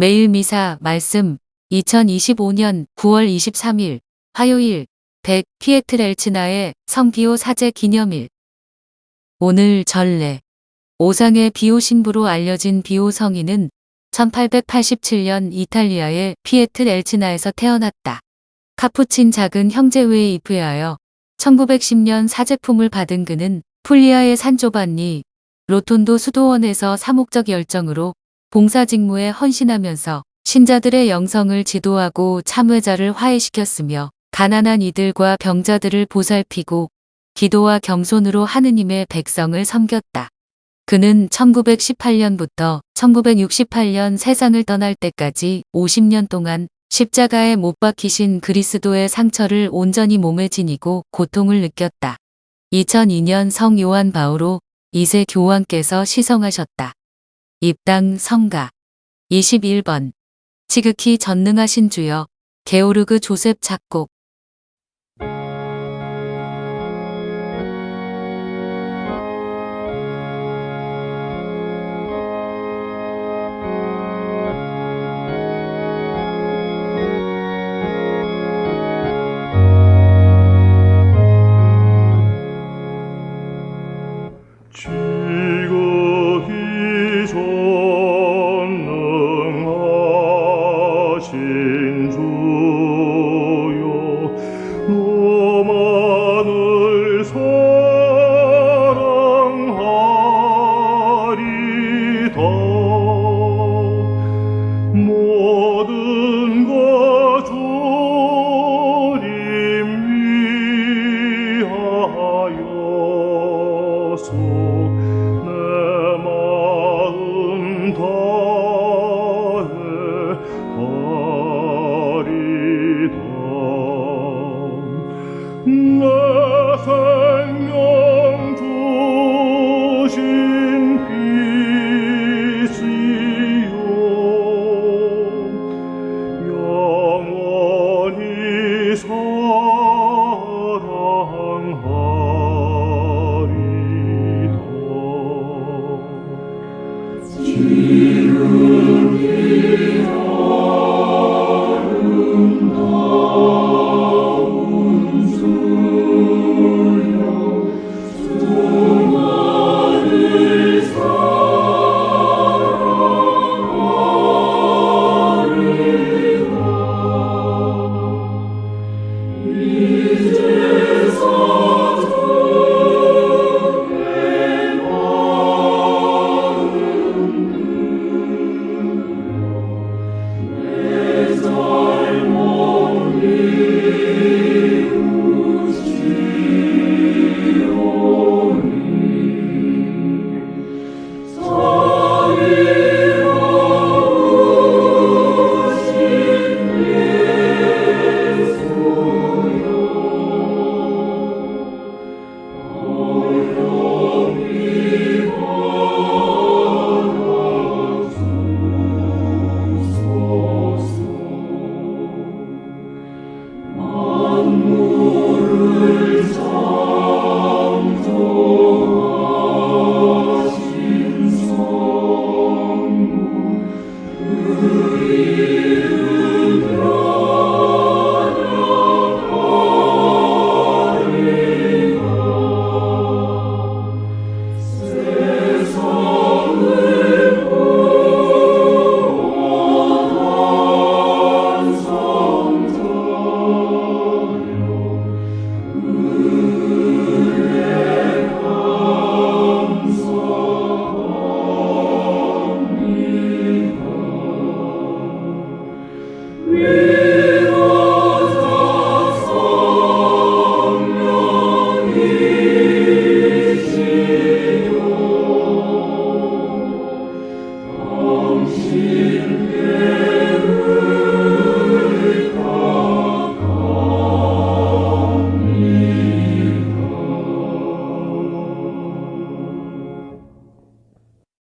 매일 미사 말씀 2025년 9월 23일 화요일 100 피에트렐치나의 성기호 사제 기념일 오늘 전례 오상의 비오 신부로 알려진 비오 성인은 1887년 이탈리아의 피에트렐치나에서 태어났다. 카푸친 작은 형제회에 입회하여 1910년 사제품을 받은 그는 풀리아의 산조반니 로톤도 수도원에서 사목적 열정으로 봉사 직무에 헌신하면서 신자들의 영성을 지도하고 참회자를 화해시켰으며 가난한 이들과 병자들을 보살피고 기도와 겸손으로 하느님의 백성을 섬겼다. 그는 1918년부터 1968년 세상을 떠날 때까지 50년 동안 십자가에 못 박히신 그리스도의 상처를 온전히 몸에 지니고 고통을 느꼈다. 2002년 성 요한 바오로 2세 교황께서 시성하셨다. 입당 성가. 21번. 지극히 전능하신 주여 게오르그 조셉 작곡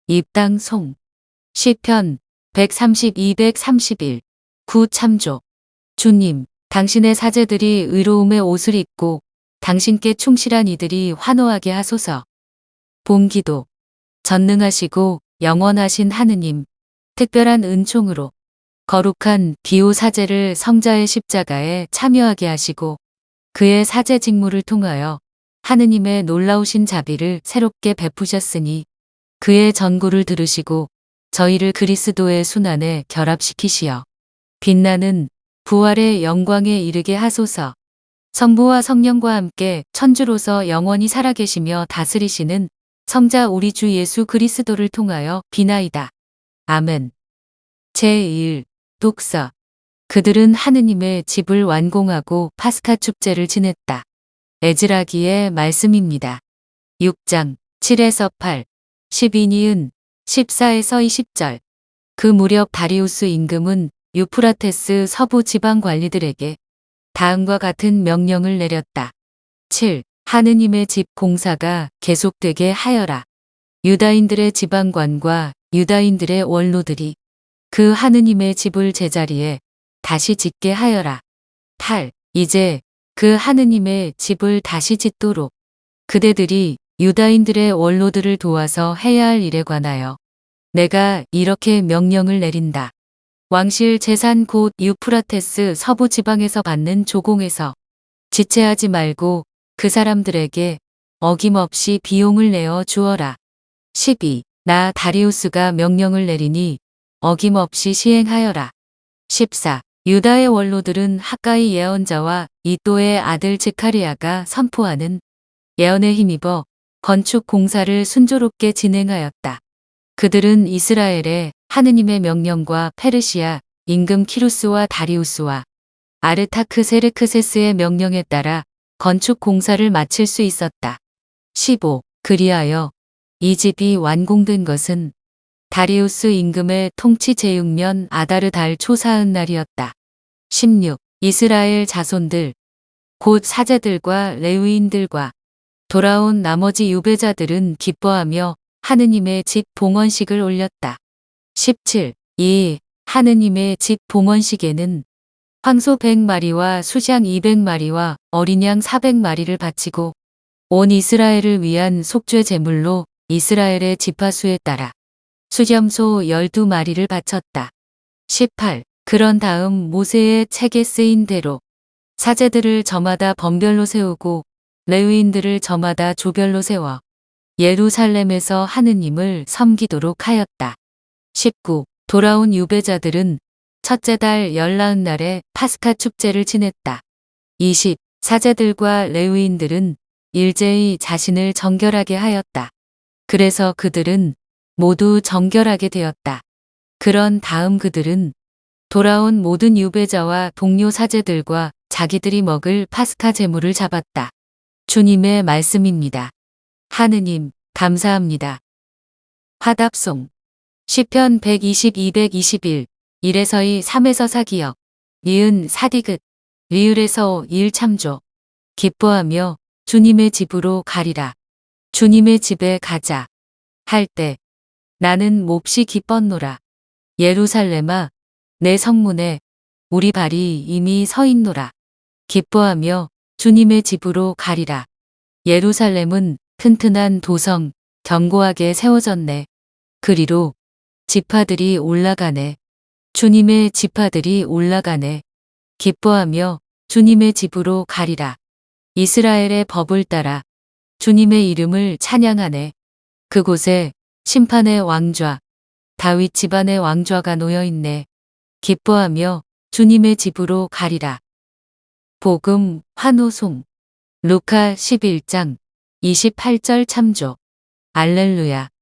입당 송. 시편 130 231 구참조. 주님 당신의 사제들이 의로움의 옷을 입고 당신께 충실한 이들이 환호하게 하소서. 본기도. 전능하시고 영원하신 하느님 특별한 은총으로 거룩한 기호 사제를 성자의 십자가에 참여하게 하시고 그의 사제 직무를 통하여 하느님의 놀라우신 자비를 새롭게 베푸셨으니 그의 전구를 들으시고 저희를 그리스도의 순환에 결합시키시어 빛나는 부활의 영광에 이르게 하소서. 성부와 성령과 함께 천주로서 영원히 살아계시며 다스리시는 성자 우리 주 예수 그리스도를 통하여 비나이다. 아멘. 제1 독서 그들은 하느님의 집을 완공하고 파스카 축제를 지냈다. 에즈라기의 말씀입니다. 6장 7에서 8, 12니은 14에서 20절. 그 무렵 다리우스 임금은 유프라테스 서부 지방 관리들에게 다음과 같은 명령을 내렸다. 7. 하느님의 집 공사가 계속되게 하여라. 유다인들의 지방관과 유다인들의 원로들이 그 하느님의 집을 제자리에 다시 짓게 하여라. 8. 이제 그 하느님의 집을 다시 짓도록 그대들이 유다인들의 원로들을 도와서 해야 할 일에 관하여 내가 이렇게 명령을 내린다. 왕실 재산 곧 유프라테스 서부 지방에서 받는 조공에서 지체하지 말고 그 사람들에게 어김없이 비용을 내어 주어라. 12. 나 다리우스가 명령을 내리니 어김없이 시행하여라. 14. 유다의 원로들은 하가이 예언자와 이또의 아들 제카리아가 선포하는 예언에 힘입어 건축 공사를 순조롭게 진행하였다. 그들은 이스라엘의 하느님의 명령과 페르시아 임금 키루스와 다리우스와 아르타크 세르크세스의 명령에 따라 건축 공사를 마칠 수 있었다. 15. 그리하여 이 집이 완공된 것은 다리우스 임금의 통치 제6년 아다르 달 초사은 날이었다. 16. 이스라엘 자손들, 곧 사제들과 레위인들과 돌아온 나머지 유배자들은 기뻐하며 하느님의 집 봉헌식을 올렸다. 17. 이 하느님의 집 봉헌식에는 황소 100마리와 수장 200마리와 어린 양 400마리를 바치고 온 이스라엘을 위한 속죄 제물로 이스라엘의 지파수에 따라 수염소 12마리를 바쳤다. 18. 그런 다음 모세의 책에 쓰인 대로 사제들을 저마다 번별로 세우고 레위인들을 저마다 조별로 세워 예루살렘에서 하느님을 섬기도록 하였다. 19. 돌아온 유배자들은 첫째 달 열나은 날에 파스카 축제를 지냈다. 20. 사제들과 레위인들은 일제히 자신을 정결하게 하였다. 그래서 그들은 모두 정결하게 되었다. 그런 다음 그들은 돌아온 모든 유배자와 동료 사제들과 자기들이 먹을 파스카 제물을 잡았다. 주님의 말씀입니다. 하느님, 감사합니다. 화답송 시편 122, 121 1에서 2, 3에서 4기역 니은 사디긋 리을에서 1 참조 기뻐하며 주님의 집으로 가리라. 주님의 집에 가자. 할 때 나는 몹시 기뻤노라. 예루살렘아 내 성문에 우리 발이 이미 서 있노라. 기뻐하며 주님의 집으로 가리라. 예루살렘은 튼튼한 도성, 견고하게 세워졌네. 그리로 지파들이 올라가네. 주님의 지파들이 올라가네. 기뻐하며 주님의 집으로 가리라. 이스라엘의 법을 따라 주님의 이름을 찬양하네. 그곳에 심판의 왕좌, 다윗 집안의 왕좌가 놓여 있네. 기뻐하며 주님의 집으로 가리라. 복음 환호송 루카 11장 28절 참조 알렐루야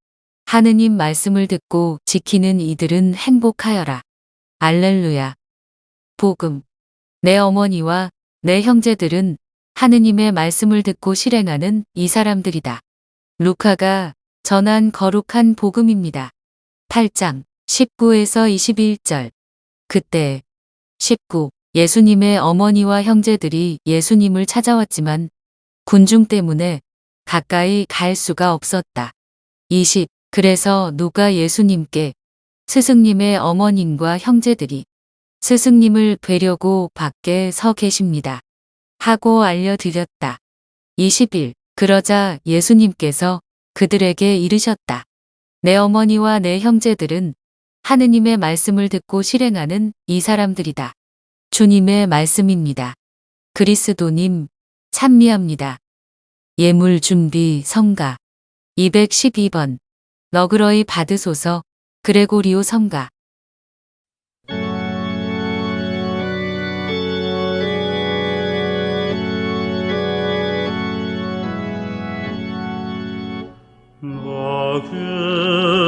하느님 말씀을 듣고 지키는 이들은 행복하여라. 알렐루야 복음 내 어머니와 내 형제들은 하느님의 말씀을 듣고 실행하는 이 사람들이다. 루카가 전한 거룩한 복음입니다. 8장 19에서 21절 그때 19 예수님의 어머니와 형제들이 예수님을 찾아왔지만 군중 때문에 가까이 갈 수가 없었다. 20 그래서 누가 예수님께 스승님의 어머님과 형제들이 스승님을 뵈려고 밖에 서 계십니다. 하고 알려드렸다. 21 그러자 예수님께서 그들에게 이르셨다. 내 어머니와 내 형제들은 하느님의 말씀을 듣고 실행하는 이 사람들이다. 주님의 말씀입니다. 그리스도님, 찬미합니다. 예물 준비 성가 212번 너그러이 받으소서. 그레고리오 성가. 너그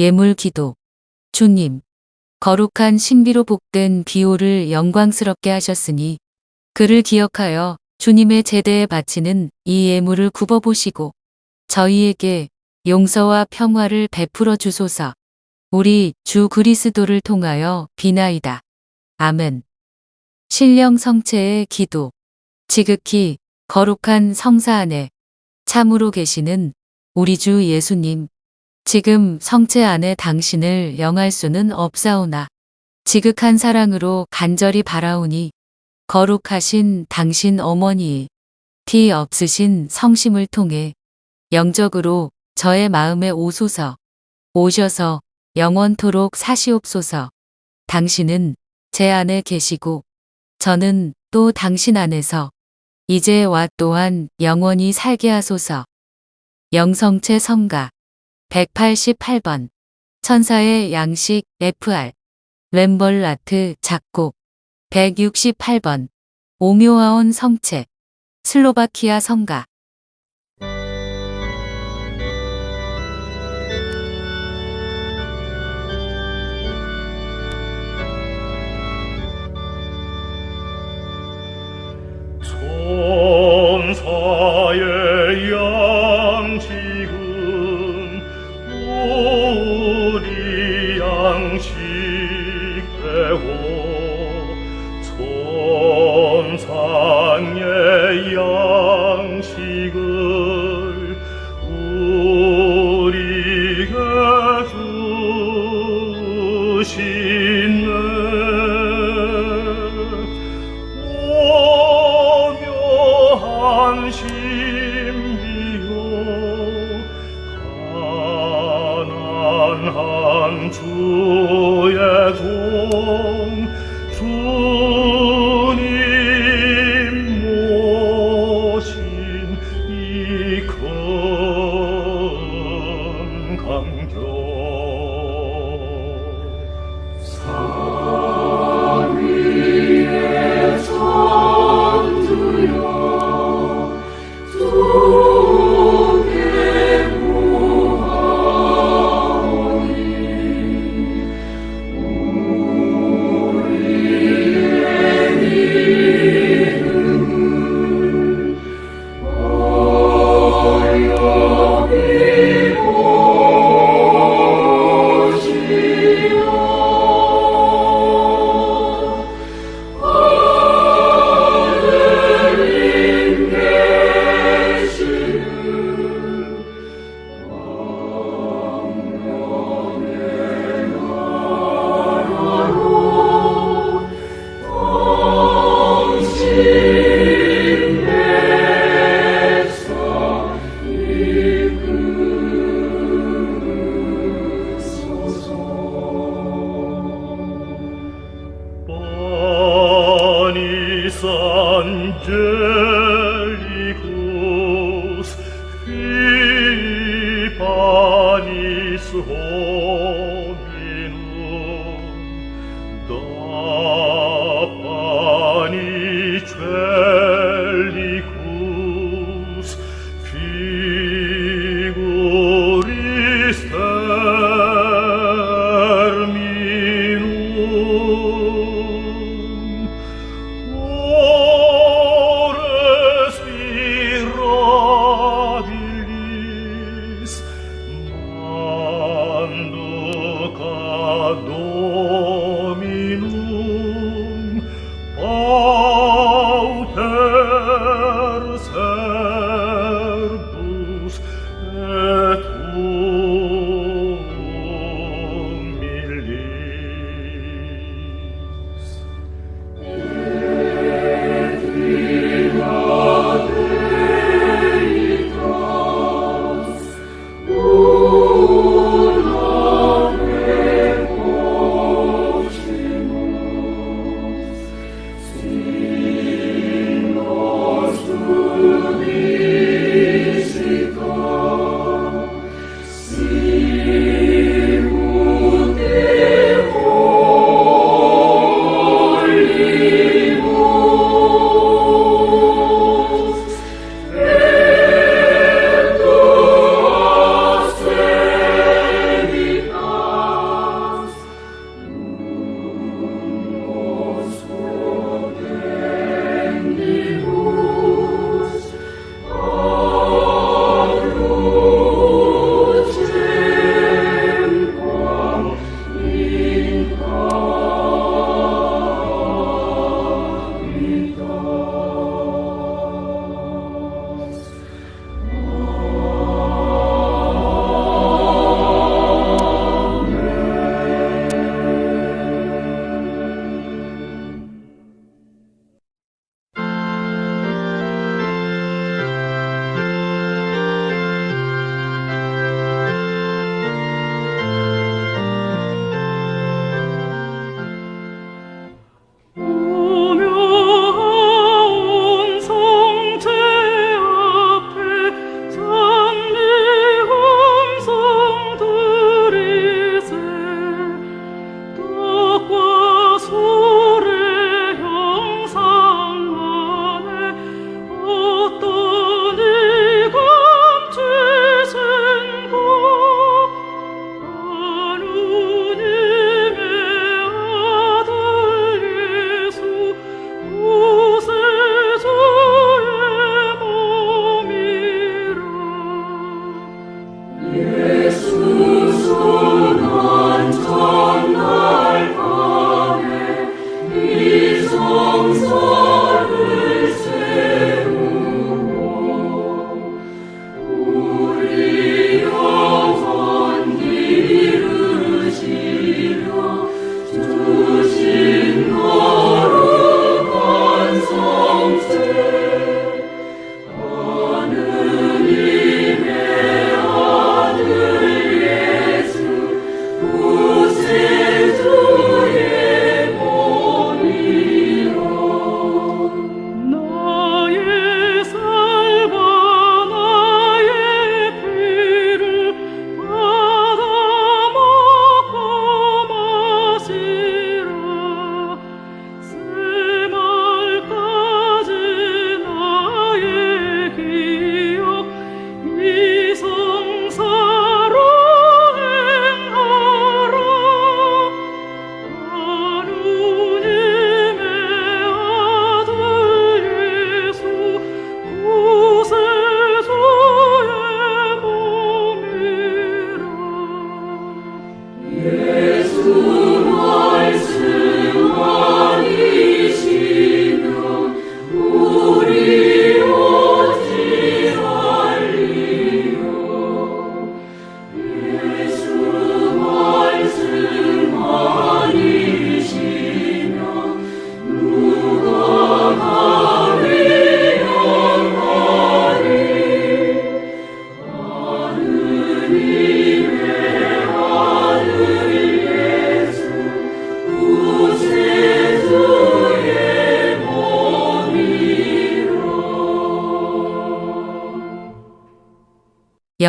예물 기도 주님 거룩한 신비로 복된 비오를 영광스럽게 하셨으니 그를 기억하여 주님의 제대에 바치는 이 예물을 굽어보시고 저희에게 용서와 평화를 베풀어 주소서 우리 주 그리스도를 통하여 비나이다. 아멘. 신령 성체의 기도 지극히 거룩한 성사 안에 참으로 계시는 우리 주 예수님 지금 성체 안에 당신을 영할 수는 없사오나. 지극한 사랑으로 간절히 바라오니 거룩하신 당신 어머니의 티 없으신 성심을 통해 영적으로 저의 마음에 오소서. 오셔서 영원토록 사시옵소서. 당신은 제 안에 계시고 저는 또 당신 안에서 이제와 또한 영원히 살게 하소서. 영성체 성가 188번. 천사의 양식 FR 램벌라트 작곡. 168번. 오묘하온 성체. 슬로바키아 성가 주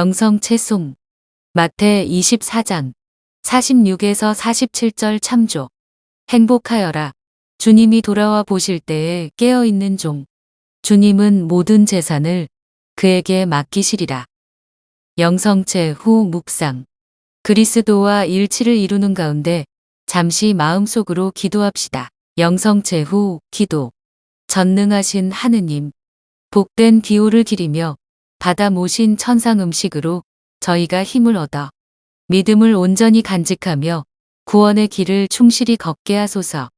영성 채송. 마태 24장 46에서 47절 참조. 행복하여라. 주님이 돌아와 보실 때에 깨어있는 종. 주님은 모든 재산을 그에게 맡기시리라. 영성체 후 묵상. 그리스도와 일치를 이루는 가운데 잠시 마음속으로 기도합시다. 영성체 후 기도. 전능하신 하느님. 복된 기호를 기리며 받아 모신 천상 음식으로 저희가 힘을 얻어 믿음을 온전히 간직하며 구원의 길을 충실히 걷게 하소서.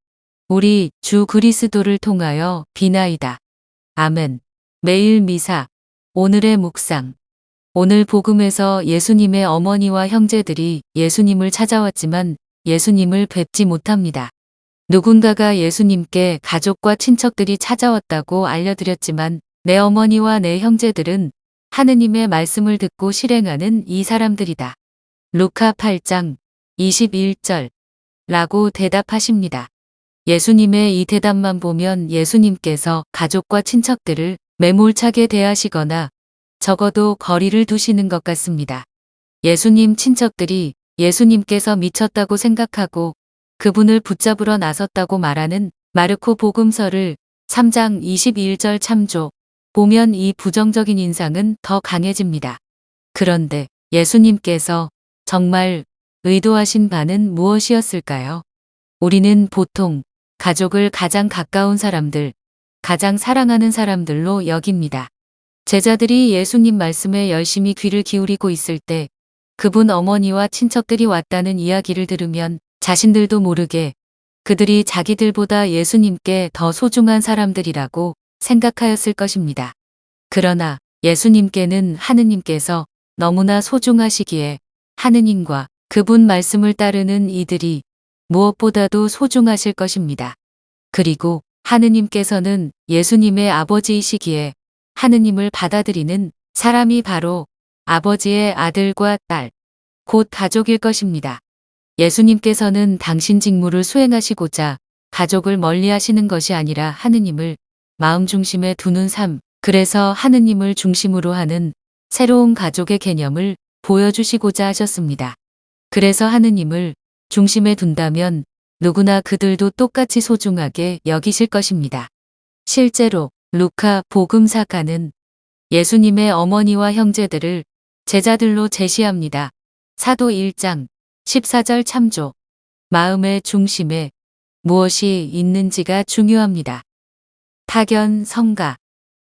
우리 주 그리스도를 통하여 비나이다. 아멘. 매일 미사 오늘의 묵상 오늘 복음에서 예수님의 어머니와 형제들이 예수님을 찾아왔지만 예수님을 뵙지 못합니다. 누군가가 예수님께 가족과 친척들이 찾아왔다고 알려드렸지만 내 어머니와 내 형제들은 하느님의 말씀을 듣고 실행하는 이 사람들이다. 루카 8장 21절 라고 대답하십니다. 예수님의 이 대답만 보면 예수님께서 가족과 친척들을 매몰차게 대하시거나 적어도 거리를 두시는 것 같습니다. 예수님 친척들이 예수님께서 미쳤다고 생각하고 그분을 붙잡으러 나섰다고 말하는 마르코 복음서를 3장 21절 참조 보면 이 부정적인 인상은 더 강해집니다. 그런데 예수님께서 정말 의도하신 바는 무엇이었을까요? 우리는 보통 가족을 가장 가까운 사람들, 가장 사랑하는 사람들로 여깁니다. 제자들이 예수님 말씀에 열심히 귀를 기울이고 있을 때 그분 어머니와 친척들이 왔다는 이야기를 들으면 자신들도 모르게 그들이 자기들보다 예수님께 더 소중한 사람들이라고 생각하였을 것입니다. 그러나 예수님께는 하느님께서 너무나 소중하시기에 하느님과 그분 말씀을 따르는 이들이 무엇보다도 소중하실 것입니다. 그리고 하느님께서는 예수님의 아버지이시기에 하느님을 받아들이는 사람이 바로 아버지의 아들과 딸, 곧 가족일 것입니다. 예수님께서는 당신 직무를 수행하시고자 가족을 멀리 하시는 것이 아니라 하느님을 마음 중심에 두는 삶, 그래서 하느님을 중심으로 하는 새로운 가족의 개념을 보여주시고자 하셨습니다. 그래서 하느님을 중심에 둔다면 누구나 그들도 똑같이 소중하게 여기실 것입니다. 실제로 루카 복음사가는 예수님의 어머니와 형제들을 제자들로 제시합니다. 사도 1장 14절 참조. 마음의 중심에 무엇이 있는지가 중요합니다. 타견 성가.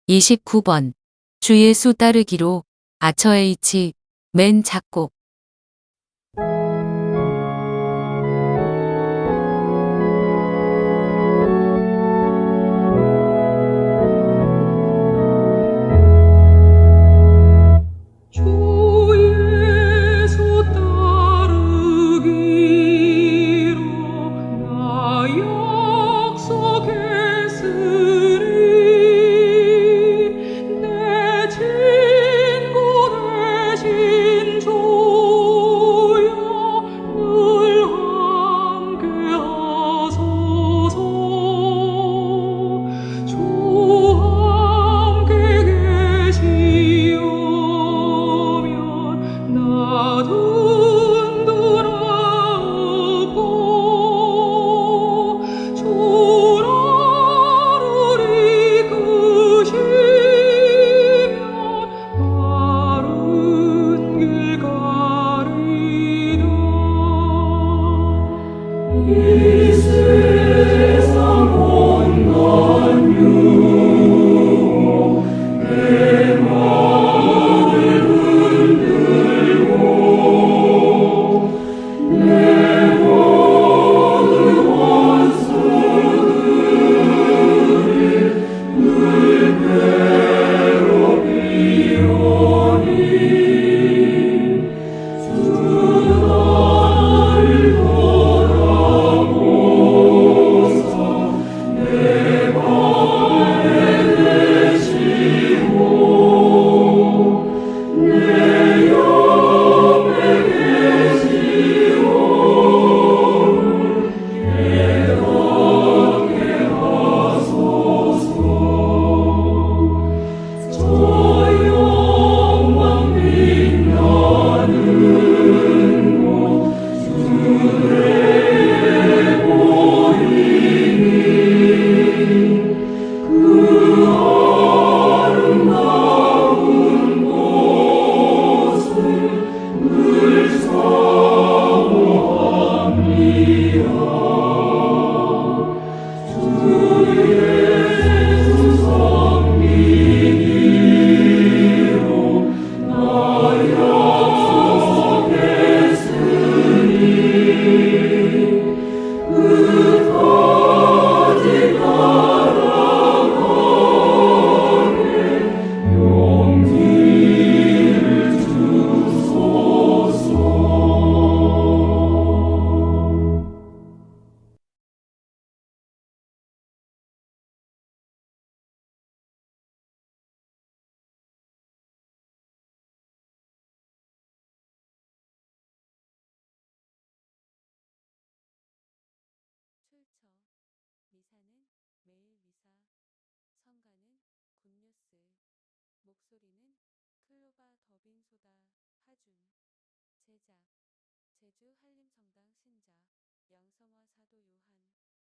29번. 주 예수 따르기로 아처에 이치 맨 작곡 더빙소다. 하준 제작 제주 한림성당 신자 양성화 사도 요한